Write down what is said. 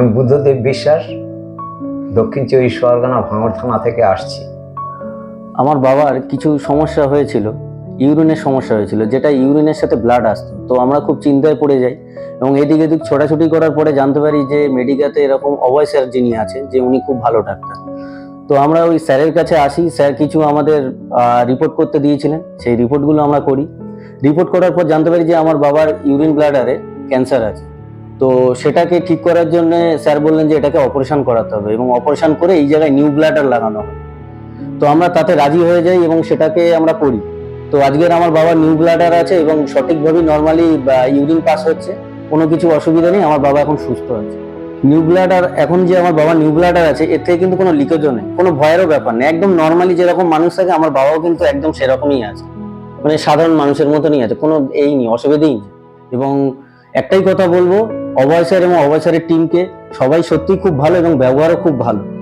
আমি বুদ্ধদেব বিশ্বাস, দক্ষিণ চব্বিশ পরগনা ভাঙড় থানা থেকে আসছি। আমার বাবার কিছু সমস্যা হয়েছিল, ইউরিনের সমস্যা হয়েছিল, যেটা ইউরিনের সাথে ব্লাড আসতো। তো আমরা খুব চিন্তায় পড়ে যাই এবং এদিক এদিক ছোটাছুটি করার পরে জানতে পারি যে মেডিকাতে এরকম অভয় স্যার যিনি আছেন, যে উনি খুব ভালো ডাক্তার। তো আমরা ওই স্যারের কাছে আসি, স্যার কিছু আমাদের রিপোর্ট করতে দিয়েছিলেন, সেই রিপোর্টগুলো আমরা করি। রিপোর্ট করার পর জানতে পারি যে আমার বাবার ইউরিন ব্লাডারে ক্যান্সার আছে। তো সেটাকে ঠিক করার জন্য স্যার বললেন যে এটাকে অপারেশন করাতে হবে এবং অপারেশন করে এই জায়গায় নিউ ব্লাডার লাগানো হবে তো আমরা তাতে রাজি হয়ে যাই এবং সেটাকে আমরা করি তো আজকের আমার বাবার নিউ ব্লাডার আছে এবং সঠিকভাবে নর্মালি ইউরিন পাস হচ্ছে, কোনো কিছু অসুবিধা নেই, আমার বাবা এখন সুস্থ আছে। নিউ ব্লাডার এখন যে আমার বাবা নিউ ব্লাডার আছে, এর থেকে কিন্তু কোনো লিকেজও নেই, কোনো ভয়েরও ব্যাপার নেই। একদম নর্মালি যেরকম মানুষ থাকে, আমার বাবাও কিন্তু একদম সেরকমই আছে। মানে সাধারণ মানুষের মতনই আছে, কোনো এই নেই, অসুবিধেই নেই। এবং একটাই কথা বলব অভয় স্যার এবং অভয় টিমকে সবাই সত্যিই খুব ভালো এবং ব্যবহারও খুব ভালো।